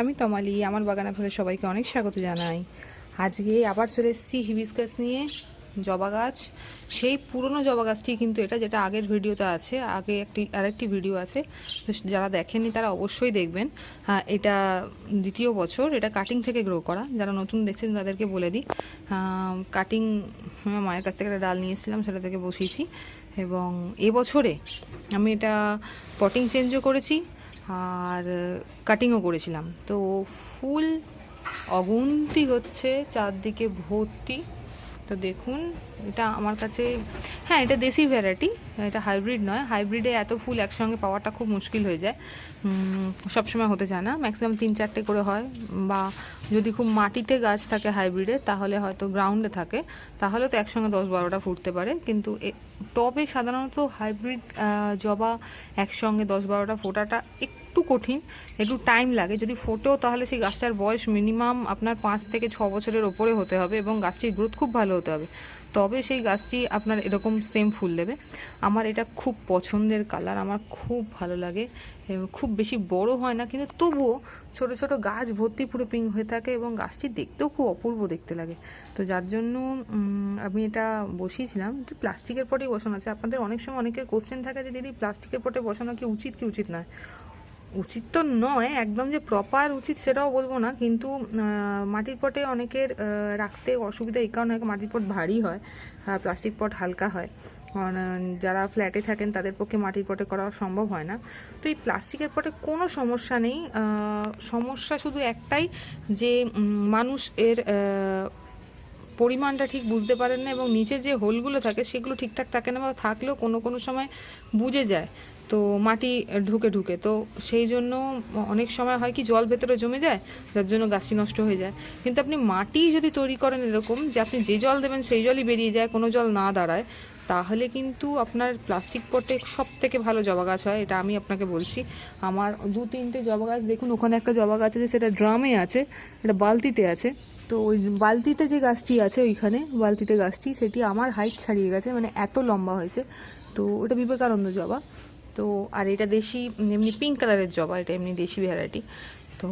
আমি তমালি আমার বাগানে আপনাদের সবাইকে অনেক স্বাগত জানাই। আজকে আবার চলে এসেছি হিবিস্কাস নিয়ে জবা গাছ। সেই পুরনো জবা গাছটি কিন্তু এটা যেটা আগের ভিডিওতে আছে আগে একটি আরেকটি ভিডিও আছে। তো যারা দেখেননি তারা অবশ্যই দেখবেন। হ্যাঁ, এটা দ্বিতীয় বছর এটা কাটিং থেকে গ্রো করা। যারা নতুন দেখছেন তাদেরকে বলে দিই। কাটিং মায়ের কাছ থেকে একটা ডাল নিয়ে এসেছিলাম সেটা থেকে বসিয়েছি। এবং এবছরে আমি এটা পটিং চেঞ্জও করেছি। আর কাটিংও করেছিলাম। তো ফুল অগুন্তি হচ্ছে চারদিকে ভর্তি। তো দেখুন, এটা আমার কাছে হ্যাঁ এটা দেশি ভ্যারাইটি এটা হাইব্রিড নয়। হাইব্রিডে এত ফুল একসঙ্গে পাওয়াটা খুব মুশকিল হয়ে যায়। সবসময় হতে চায় না। ম্যাক্সিমাম তিন চারটে করে হয়। বা যদি খুব মাটিতে গাছ থাকে হাইব্রিডে তাহলে হয়তো গ্রাউন্ডে থাকে। তাহলে তো একসঙ্গে দশ বারোটা ফুটতে পারে। কিন্তু টবে সাধারণত হাইব্রিড জবা একসঙ্গে দশ বারোটা ফোটাটা একটু কঠিন, একটু টাইম লাগে। যদি ফোটেও তাহলে সেই গাছটার বয়স মিনিমাম আপনার পাঁচ থেকে ছ বছরের ওপরে হতে হবে এবং গাছটির গ্রোথ খুব ভালো হতে হবে। তবে সেই গাছটি আপনার এরকম সেম ফুল দেবে। আমার এটা খুব পছন্দের কালার আমার খুব ভালো লাগে। খুব বেশি বড় হয় না, কিন্তু তবুও ছোট ছোট গাছ ভর্তি পুরো পিঙ্ক হয়ে থাকে এবং গাছটি দেখতেও খুব অপূর্ব দেখতে লাগে। তো যার জন্য আমি এটা বসিয়েছিলাম। একটু প্লাস্টিকের পটেই বসানো আছে। আপনাদের অনেক সময় অনেকের কোশ্চেন থাকে যে, দিদি প্লাস্টিকের পটে বসানো কি উচিত কি উচিত নয়? উচিত তো নয়, একদম যে প্রপার উচিত সেটাও বলব না, কিন্তু মাটির পটে অনেকের রাখতে অসুবিধা এই কারণে মাটির পট ভারী হয় প্লাস্টিক পট হালকা হয়। যারা ফ্ল্যাটে থাকেন তাদের পক্ষে মাটির পটে করা সম্ভব হয় না। তো এই প্লাস্টিকের পটে কোনো সমস্যা নেই সমস্যা শুধু একটাই যে মানুষ এর পরিমাণটা ঠিক বুঝতে পারেন না এবং নিচে যে হোলগুলো থাকে সেগুলো ঠিকঠাক থাকে না বা থাকলেও কোনো কোনো সময় বুঝে যায়। তো মাটি ঢুকে ঢুকে। তো সেই জন্য অনেক সময় হয় কি জল ভেতরে জমে যায়, যার জন্য গাছটি নষ্ট হয়ে যায়। কিন্তু আপনি মাটি যদি তৈরি করেন এরকম যে আপনি যে জল দেবেন সেই জলই বেরিয়ে যায়, কোনো জল না দাঁড়ায়, তাহলে কিন্তু আপনার প্লাস্টিক পটে সব থেকে ভালো জবা গাছ হয়, এটা আমি আপনাকে বলছি। আমার দু তিনটে জবা গাছ দেখুন, ওখানে একটা জবা গাছ আছে, সেটা ড্রামে আছে, এটা বালতিতে আছে। তো ওই বালতিতে যে গাছটি আছে ওইখানে, বালতিতে গাছটি, সেটি আমার হাইট ছাড়িয়ে গেছে মানে এত লম্বা হয়েছে। তো ওটা বিবেকানন্দ জবা। তো আর এটা দেশি, এমনি পিঙ্ক কালারের জবা, এটা এমনি দেশি ভ্যারাইটি তো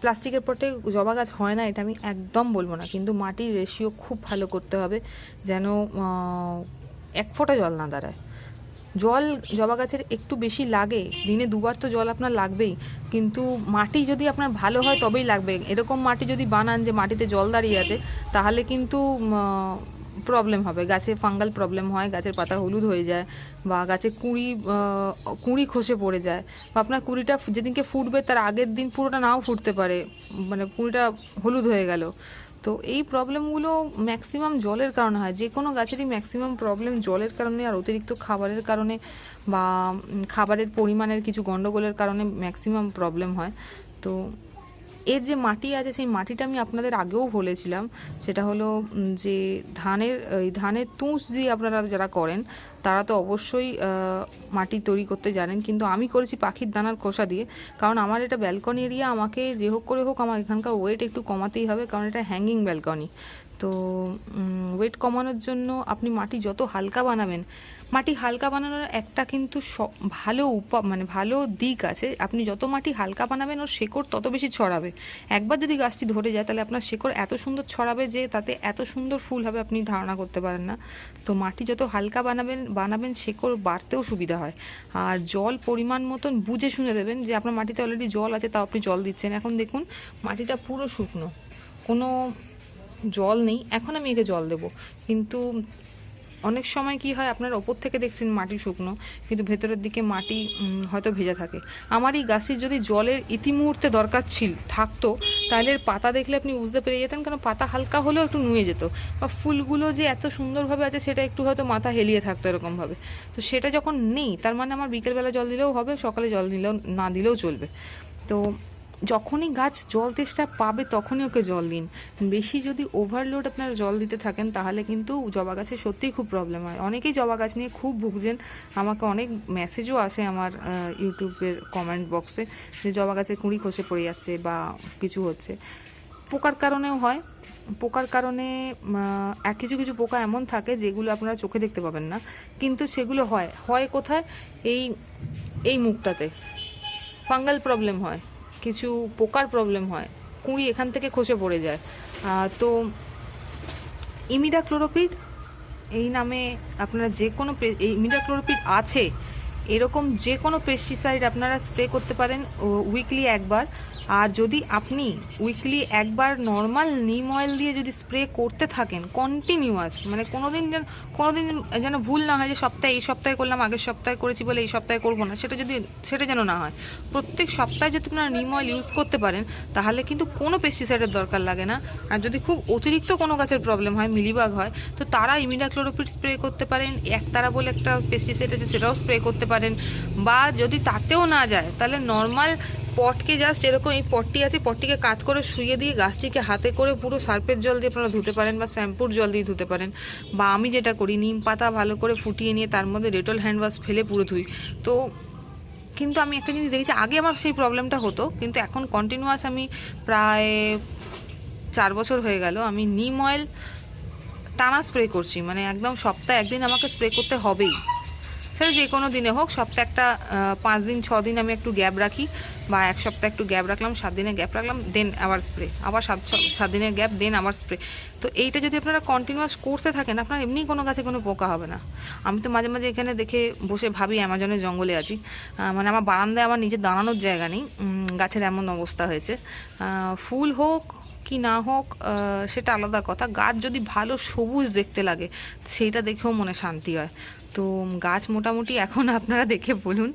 প্লাস্টিকের পটে জবা গাছ হয় না, এটা আমি একদম বলব না। কিন্তু মাটির রেশিও খুব ভালো করতে হবে যেন এক ফোঁটা জল না দাঁড়ায়। জল, জবা গাছের একটু বেশি লাগে, দিনে দুবার তো জল আপনার লাগবেই। কিন্তু মাটি যদি আপনার ভালো হয় তবেই লাগবে। এরকম মাটি যদি বানান যে মাটিতে জল দাঁড়িয়ে আছে, তাহলে কিন্তু প্রবলেম হবে। গাছে ফাঙ্গাল প্রবলেম হয়, গাছের পাতা হলুদ হয়ে যায় বা গাছে কুঁড়ি কুঁড়ি খসে পড়ে যায় বা আপনার কুঁড়িটা যেদিনকে ফুটবে তার আগের দিন পুরোটা নাও ফুটতে পারে মানে কুঁড়িটা হলুদ হয়ে গেল। তো এই প্রবলেমগুলো ম্যাক্সিমাম জলের কারণে হয়। যে কোনো গাছেরই ম্যাক্সিমাম প্রবলেম জলের কারণে আর অতিরিক্ত খাবারের কারণে বা খাবারের পরিমাণের কিছু গন্ডগোলের কারণে ম্যাক্সিমাম প্রবলেম হয়। তো এর যে মাটি আছে, সেই মাটিটা আমি আপনাদের আগেও বলেছিলাম। সেটা হলো যে ধানের, এই ধানের তুষ দিয়ে আপনারা যারা করেন, তারা তো অবশ্যই মাটি তৈরি করতে জানেন। কিন্তু আমি করেছি পাখির দানার খোসা দিয়ে। কারণ আমার এটা ব্যালকনি এরিয়া আমাকে যে হোক করে হোক, আমার এখানকার ওয়েট একটু কমাতেই হবে, কারণ এটা হ্যাঙ্গিং ব্যালকনি তো ওয়েট কমানোর জন্য আপনি মাটি যত হালকা বানাবেন মাটি হালকা বানানোর একটা কিন্তু ভালো উপা মানে ভালো দিক আছে। আপনি যত মাটি হালকা বানাবেন ওর শেকড় তত বেশি ছড়াবে। একবার যদি গাছটি ধরে যায় তাহলে আপনার শেকড় এত সুন্দর ছড়াবে যে তাতে এত সুন্দর ফুল হবে আপনি ধারণা করতে পারেন না। তো মাটি যত হালকা বানাবেন বানাবেন শেকড় বাড়তেও সুবিধা হয়। আর জল পরিমাণ মতন বুঝে শুনে দেবেন যে আপনার মাটিতে অলরেডি জল আছে, তাও আপনি জল দিচ্ছেন। এখন দেখুন, মাটিটা পুরো শুকনো। কোনো জল নেই। এখন আমি একে জল দেবো। কিন্তু অনেক সময় কি হয়, আপনার ওপর থেকে দেখছেন মাটি শুকনো, কিন্তু ভেতরের দিকে মাটি হয়তো ভেজা থাকে। আমার এই গাছের যদি জলের ইতিমুহূর্তে দরকার ছিল, থাকতো, তাহলে পাতা দেখলে আপনি বুঝতে পেরে যেতেন, কারণ পাতা হালকা হলেও একটু নুয়ে যেত। বা ফুলগুলো যে এত সুন্দরভাবে আছে, সেটা একটু হয়তো মাথা হেলিয়ে থাকতো এরকমভাবে। তো সেটা যখন নেই, তার মানে আমার বিকেলবেলা জল দিলেও হবে, সকালে জল দিলেও, না দিলেও চলবে। তো যখনই গাছ জল তেষ্টা পাবে তখনই ওকে জল দিন। বেশি যদি ওভারলোড আপনারা জল দিতে থাকেন, তাহলে কিন্তু জবা গাছে সত্যিই খুব প্রবলেম হয়। অনেকেই জবা গাছ নিয়ে খুব ভুগছেন। আমাকে অনেক মেসেজও আসে আমার ইউটিউবের কমেন্ট বক্সে যে জবা গাছে কুঁড়ি খসে পড়ে যাচ্ছে বা কিছু হচ্ছে। পোকার কারণেও হয়। পোকার কারণে এক কিছু কিছু পোকা এমন থাকে যেগুলো আপনারা চোখে দেখতে পাবেন না। কিন্তু সেগুলো হয়। হয় কোথায়? এই এই মুখটাতে। ফাঙ্গাল প্রবলেম হয়। কিছু পোকার প্রবলেম হয়, কুঁড়ি এখান থেকে খসে পড়ে যায়। তো ইমিডাক্লোরোপিড এই নামে আপনারা যে কোনো এই ইমিডাক্লোরোপিড আছে এরকম যে কোনো পেস্টিসাইড আপনারা স্প্রে করতে পারেন উইকলি একবার। আর যদি আপনি উইকলি একবার নর্মাল নিম অয়েল দিয়ে যদি স্প্রে করতে থাকেন কন্টিনিউয়াস মানে কোনো দিন যেন কোনো দিন যেন ভুল না হয় যে সপ্তাহে এই সপ্তাহে করলাম, আগের সপ্তাহে করেছি বলে এই সপ্তাহে করব না, সেটা যদি, সেটা যেন না হয়। প্রত্যেক সপ্তাহে যদি আপনারা নিম অয়েল ইউজ করতে পারেন, তাহলে কিন্তু কোনো পেস্টিসাইডের দরকার লাগে না। আর যদি খুব অতিরিক্ত কোনো গাছের প্রবলেম হয়, মিলিবাগ হয়, তো তারা ইমিডাক্লোরোপিড স্প্রে করতে পারেন। একতারা বলে একটা পেস্টিসাইড আছে, সেটাও স্প্রে করতে পারেন। বা যদি তাতেও না যায়, তাহলে নর্মাল পটকে জাস্ট এরকম এই পটটি আছে, পটটিকে কাত করে শুয়ে দিয়ে গাছটিকে হাতে করে পুরো সার্পের জল দিয়ে আপনারা ধুতে পারেন বা শ্যাম্পুর জল দিয়ে ধুতে পারেন। বা আমি যেটা করি, নিম পাতা ভালো করে ফুটিয়ে নিয়ে তার মধ্যে ডেটল হ্যান্ড ওয়াশ ফেলে পুরো ধুই। তো কিন্তু আমি একটা জিনিস দেখেছি, আগে আমার সেই প্রবলেমটা হতো, কিন্তু এখন কন্টিনিউয়াস আমি প্রায় চার বছর হয়ে গেল, আমি নিম অয়েল টানা স্প্রে করছি। মানে একদম সপ্তাহে একদিন আমাকে স্প্রে করতে হবেই। সেটা যে কোনো দিনে হোক, সপ্তাহে একটা পাঁচ দিন, ছ দিন আমি একটু গ্যাপ রাখি বা এক সপ্তাহ একটু গ্যাপ রাখলাম, সাত দিনের গ্যাপ রাখলাম, দেন আবার স্প্রে আবার সাত সাত দিনের গ্যাপ, দেন আবার স্প্রে তো এইটা যদি আপনারা কন্টিনিউয়াস করতে থাকেন, আপনার এমনি কোনো গাছে কোনো পোকা হবে না। আমি তো মাঝে মাঝে এখানে দেখে বসে ভাবি অ্যামাজনের জঙ্গলে আছি। মানে আমার বারান্দায় আমার নিজে দাঁড়ানোর জায়গা নেই। গাছের এমন অবস্থা হয়েছে। ফুল হোক কি না হোক সেটা আলাদা কথা। গাছ যদি ভালো সবুজ দেখতে লাগে, সেইটা দেখেও মনে শান্তি হয়। তো গাছ মোটামুটি এখন আপনারা দেখে বলুন,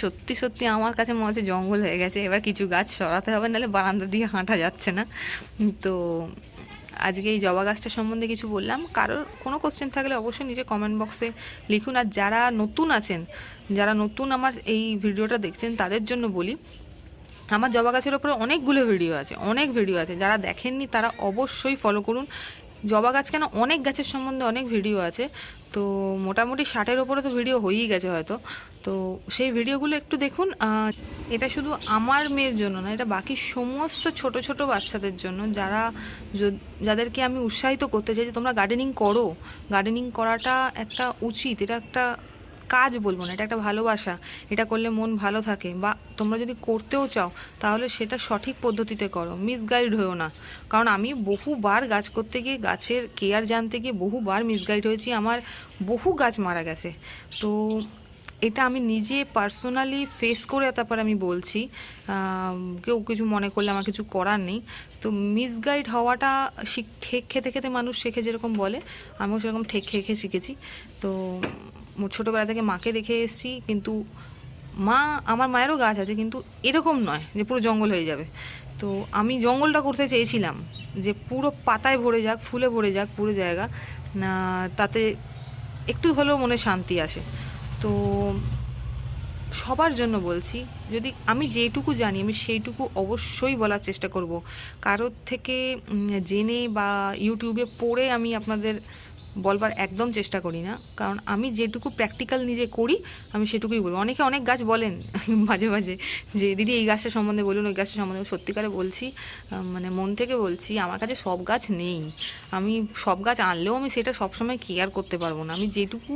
সত্যি সত্যি আমার কাছে মনে হচ্ছে জঙ্গল হয়ে গেছে। এবার কিছু গাছ সরাতে হবে, নাহলে বারান্দা দিয়ে হাঁটা যাচ্ছে না। তো আজকে এই জবা গাছটা সম্বন্ধে কিছু বললাম। কারোর কোনো কোশ্চেন থাকলে অবশ্যই নিজে কমেন্ট বক্সে লিখুন। আর যারা নতুন আছেন, যারা নতুন আমার এই ভিডিওটা দেখছেন, তাদের জন্য বলি আমার জবা গাছের ওপরে অনেকগুলো ভিডিও আছে, অনেক ভিডিও আছে। যারা দেখেননি, তারা অবশ্যই ফলো করুন। জবা গাছ কেন? অনেক গাছের সম্বন্ধে অনেক ভিডিও আছে। তো মোটামুটি ষাটের ওপরে তো ভিডিও হয়েই গেছে হয়তো। তো সেই ভিডিওগুলো একটু দেখুন। এটা শুধু আমার মেয়ের জন্য না, এটা বাকি সমস্ত ছোট ছোট বাচ্চাদের জন্য। যারা যাদেরকে আমি উৎসাহিত করতে চাই যে তোমরা গার্ডেনিং করো। গার্ডেনিং করাটা একটা উচিত, এটা একটা কাজ বলব না, এটা একটা ভালোবাসা, এটা করলে মন ভালো থাকে বা তোমরা যদি করতেও চাও, তাহলে সেটা সঠিক পদ্ধতিতে করো মিসগাইড হয়েও না। কারণ আমি বহুবার গাছ করতে গিয়ে, গাছের কেয়ার জানতে গিয়ে বহুবার মিসগাইড হয়েছি, আমার বহু গাছ মারা গেছে। তো এটা আমি নিজে পার্সোনালি ফেস করে তারপর আমি বলছি কেউ কিছু মনে করলে আমার কিছু করার নেই। তো মিসগাইড হওয়াটা শিখ খেতে খেতে মানুষ শেখে যেরকম বলে, আমিও সেরকম ঠেক খেয়ে খেয়ে শিখেছি। তো ছোটবেলা থেকে মাকে দেখে এসেছি, কিন্তু মা, আমার মায়েরও গাছ আছে, কিন্তু এরকম নয় যে পুরো জঙ্গল হয়ে যাবে। তো আমি জঙ্গলটা করতে চেয়েছিলাম যে পুরো পাতায় ভরে যাক, ফুলে ভরে যাক পুরো জায়গা তাতে একটু হলেও মনে শান্তি আসে। তো সবার জন্য বলছি, যদি আমি যেটুকু জানি, আমি সেইটুকু অবশ্যই বলার চেষ্টা করব। কারোর থেকে জেনে বা ইউটিউবে পড়ে আমি আপনাদের বলবার একদম চেষ্টা করি না। কারণ আমি যেটুকু প্র্যাকটিক্যাল নিজে করি, আমি সেটুকুই বলব। অনেকে অনেক গাছ বলেন মাঝে মাঝে যে, দিদি, এই গাছটা সম্বন্ধে বলুন, ওই গাছটা সম্বন্ধে সত্যিকারে বলছি মানে মন থেকে বলছি, আমার কাছে সব গাছ নেই। আমি সব গাছ আনলেও আমি সেটা সবসময় কেয়ার করতে পারব না। আমি যেটুকু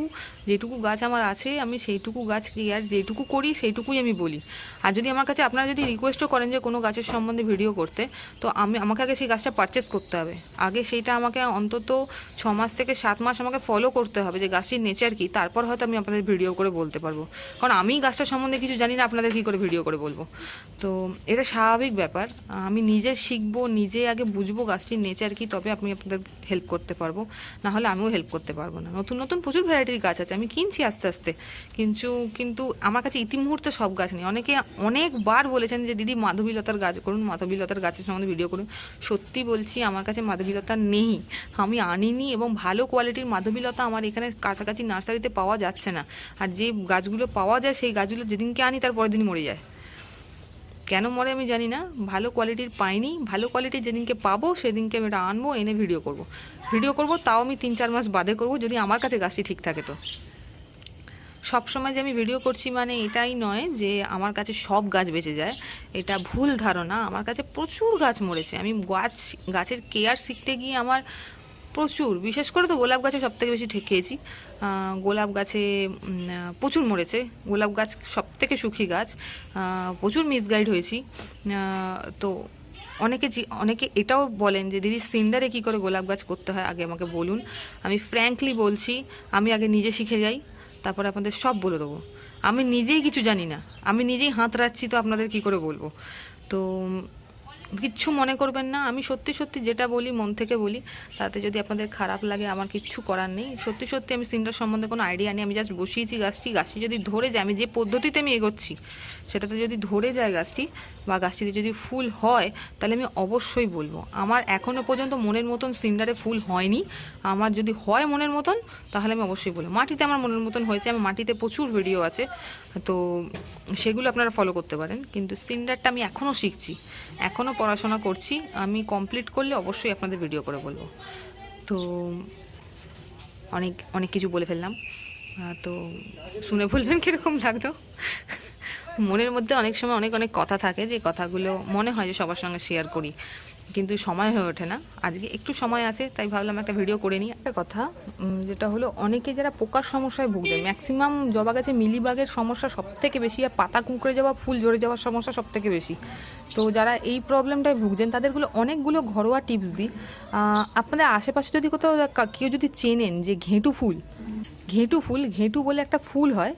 যেটুকু গাছ আমার আছে, আমি সেইটুকু গাছ কেয়ার যেটুকু করি, সেইটুকুই আমি বলি। আর যদি আমার কাছে, আপনারা যদি রিকোয়েস্টও করেন যে, কোনো গাছের সম্বন্ধে ভিডিও করতে, তো আমি, আমাকে আগে সেই গাছটা পারচেস করতে হবে। আগে সেইটা আমাকে অন্তত ছ মাস থেকে সাত মাস আমাকে ফলো করতে হবে যে গাছটির নেচার কি, তারপর হয়তো আমি আপনাদের ভিডিও করে বলতে পারব। কারণ আমি গাছটা সম্বন্ধে কিছু জানি না, আপনাদের কী করে ভিডিও করে বলব? তো এটা স্বাভাবিক ব্যাপার। আমি নিজে শিখব, নিজে আগে বুঝব গাছটির নেচার কি, তবে আমি আপনাদের হেল্প করতে পারব। না হলে আমিও হেল্প করতে পারব না। নতুন নতুন প্রচুর ভ্যারাইটির গাছ আছে, আমি কিনছি আস্তে আস্তে। কিন্তু কিন্তু আমার কাছে ইতিমুহূর্তে সব গাছ নেই। অনেকে অনেকবার বলেছেন যে, দিদি, মাধবীলতার গাছ করুন, মাধবীলতার গাছের সম্বন্ধে ভিডিও করুন। সত্যি বলছি, আমার কাছে মাধবীলতা নেই। আমি আনিনি এবং ভালো কোয়ালিটির মাধবীলতা আমার এখানে কাছাকাছি নার্সারিতে পাওয়া যাচ্ছে না। আর যে গাছগুলো পাওয়া যায়, সেই গাছগুলো যেদিনকে আনি তার পরের দিন মরে যায়। কেন মরে আমি জানি না। ভালো কোয়ালিটির পাইনি। ভালো কোয়ালিটির যেদিনকে পাবো, সেদিনকে আমি এটা আনব, এনে ভিডিও করব। ভিডিও করব, তাও আমি তিন চার মাস বাদে করব, যদি আমার কাছে গাছটি ঠিক থাকে তো। সব সময় যে আমি ভিডিও করছি মানে এটাই নয় যে আমার কাছে সব গাছ বেঁচে যায়। এটা ভুল ধারণা। আমার কাছে প্রচুর গাছ মরেছে। আমি গাছ, গাছের কেয়ার শিখতে গিয়ে আমার প্রচুর। বিশেষ করে তো গোলাপ গাছে সব থেকে বেশি ঠেকিয়েছি গোলাপ গাছে প্রচুর মরেছে। গোলাপ গাছ সব থেকে সুখী গাছ। প্রচুর মিসগাইড হয়েছি। তো অনেকে অনেকে এটাও বলেন যে, দিদি, সিন্ডারে কি করে গোলাপ গাছ করতে হয়? আগে আমাকে বলুন। আমি ফ্র্যাঙ্কলি বলছি, আমি আগে নিজে শিখে যাই, তারপরে আপনাদের সব বলে দেবো। আমি নিজেই কিছু জানি না। আমি নিজেই হাত রাখছি তো আপনাদের কি করে বলব? তো কিচ্ছু মনে করবেন না। আমি সত্যি সত্যি যেটা বলি, মন থেকে বলি, তাতে যদি আপনাদের খারাপ লাগে, আমার কিচ্ছু করার নেই। সত্যি সত্যি আমি সিন্ডার সম্বন্ধে কোনো আইডিয়া নেই। আমি জাস্ট বসিয়েছি গাছটি। গাছটি যদি ধরে যায়, আমি যে পদ্ধতিতে আমি এগোচ্ছি, সেটাতে যদি ধরে যায় গাছটি বা গাছটিতে যদি ফুল হয়, তাহলে আমি অবশ্যই বলব। আমার এখনও পর্যন্ত মনের মতন সিন্ডারে ফুল হয়নি। আমার যদি হয় মনের মতন, তাহলে আমি অবশ্যই বলব। মাটিতে আমার মনের মতন হয়েছে। আমার মাটিতে প্রচুর ভিডিও আছে। তো সেগুলো আপনারা ফলো করতে পারেন। কিন্তু সিন্ডারটা আমি এখনও শিখছি। এখনও পড়াশোনা করছি, আমি কমপ্লিট করলে অবশ্যই আপনাদের ভিডিও করে বলব। তো, অনেক অনেক কিছু বলে ফেললাম। তো শুনে বলবেন কীরকম লাগল? মনের মধ্যে অনেক সময় অনেক অনেক কথা থাকে যে কথাগুলো মনে হয় যে সবার সঙ্গে শেয়ার করি, কিন্তু সময় হয়ে ওঠে না। আজকে একটু সময় আছে, তাই ভাবলাম একটা ভিডিও করে নিই। একটা কথা যেটা হলো, অনেকে যারা পোকার সমস্যায় ভুগবে ম্যাক্সিমাম জবা গাছে মিলিবাগের সমস্যা সব থেকে বেশি আর পাতা কুঁকড়ে যাওয়া, ফুল ঝরে যাওয়ার সমস্যা সব থেকে বেশি। তো যারা এই প্রবলেমটায় ভুগছেন তাদেরগুলো অনেকগুলো ঘরোয়া টিপস দিই। আপনাদের আশেপাশে যদি কোথাও কেউ যদি চেনেন যে ঘেঁটু ফুল ঘেঁটু ফুল ঘেঁটু বলে একটা ফুল হয়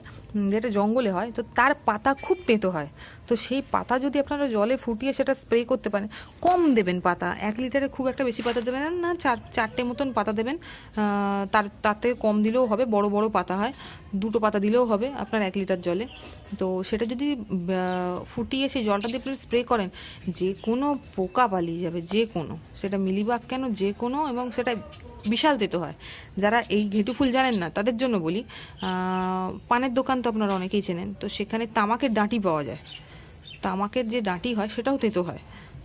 যেটা জঙ্গলে হয় তো তার পাতা খুব তেঁতো হয়। তো সেই পাতা যদি আপনারা জলে ফুটিয়ে সেটা স্প্রে করতে পারেন কম দেবেন পাতা এক লিটারে খুব একটা বেশি পাতা দেবেন না, চার চারটে মতন পাতা দেবেন। তার থেকে কম দিলেও হবে বড় বড় পাতা হয় দুটো পাতা দিলেও হবে আপনার এক লিটার জলে। তো সেটা যদি ফুটিয়ে সেই জলটা দিয়ে আপনি স্প্রে করেন যে কোনো পোকা পালিয়ে যাবে, যে কোনো। সেটা মিলিবাগ কেন? যে কোনো এবং সেটা বিশাল তেতো হয়। যারা এই ঘেটু ফুল জানেন না, তাদের জন্য বলি পানের দোকান তো আপনারা অনেকেই চেনেন, তো সেখানে তামাকের ডাঁটি পাওয়া যায়। তামাকের যে ডাঁটি হয়, সেটাও তেতো হয়।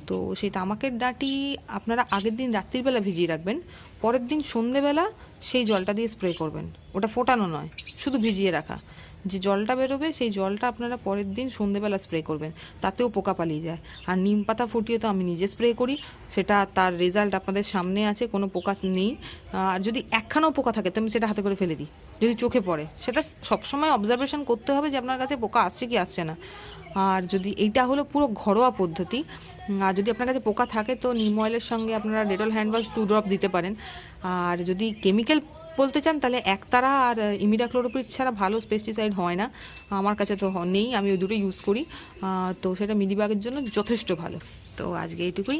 তো সেই তামাকের ডাঁটি আপনারা আগের দিন রাত্রিবেলা ভিজিয়ে রাখবেন, পরের দিন সন্ধেবেলা সেই জলটা দিয়ে স্প্রে করবেন। ওটা ফোটানো নয়, শুধু ভিজিয়ে রাখা। যে জলটা বেরোবে, সেই জলটা আপনারা পরের দিন সন্ধেবেলা স্প্রে করবেন। তাতেও পোকা পালিয়ে যায়। আর নিম পাতা ফুটিয়ে তো আমি নিজে স্প্রে করি। সেটা তার রেজাল্ট আপনাদের সামনে আছে, কোনো পোকা নেই। আর যদি একখানাও পোকা থাকে, তো আমি সেটা হাতে করে ফেলে দিই। যদি চোখে পড়ে, সেটা সবসময় অবজারভেশন করতে হবে যে আপনার কাছে পোকা আসছে কি আসছে না। আর যদি এইটা হলো পুরো ঘরোয়া পদ্ধতি আর যদি আপনার কাছে পোকা থাকে, তো নিম অয়েলের সঙ্গে আপনারা Dettol hand wash two drop দিতে পারেন। আর যদি কেমিক্যাল বলতে চান, তাহলে একতারা আর ইমিডাক্লোরোপিড ছাড়া ভালো পেস্টিসাইড হয় না। আমার কাছে তো নেই, আমি ওই দুটো ইউজ করি। তো সেটা মিলিবাগের জন্য যথেষ্ট ভালো। তো আজকে এইটুকুই।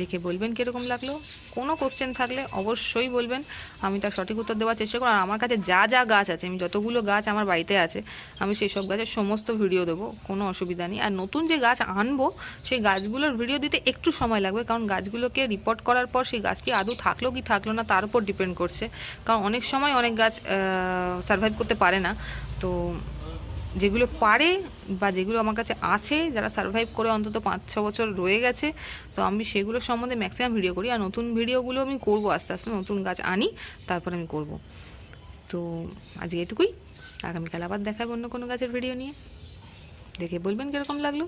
দেখে বলবেন কীরকম লাগল। কোনো কোশ্চেন থাকলে অবশ্যই বলবেন। আমি তার সঠিক উত্তর দেওয়ার চেষ্টা করব। আর আমার কাছে যা যা গাছ আছে, আমি যতগুলো গাছ আমার বাড়িতে আছে, আমি সেই সব গাছের সমস্ত ভিডিও দেবো। কোনো অসুবিধা নেই। আর নতুন যে গাছ আনব, সেই গাছগুলোর ভিডিও দিতে একটু সময় লাগবে। কারণ গাছগুলোকে রিপোর্ট করার পর সেই গাছটি আদৌ থাকল কি থাকল না, তার উপর ডিপেন্ড করছে। কারণ অনেক সময় অনেক গাছ সার্ভাইভ করতে পারে না। তো যেগুলো পারে বা যেগুলো আমার কাছে আছে, যারা সার্ভাইভ করে অন্তত পাঁচ, ছ বছর রয়ে গেছে, তো আমি সেগুলো সম্বন্ধে ম্যাক্সিমাম ভিডিও করি। আর নতুন ভিডিওগুলো আমি করব আস্তে আস্তে, নতুন গাছ আনি, তারপর আমি করব। তো আজকে এটুকুই। আগামীকাল আবার দেখাবো অন্য কোনো গাছের ভিডিও নিয়ে। দেখে বলবেন কীরকম লাগল।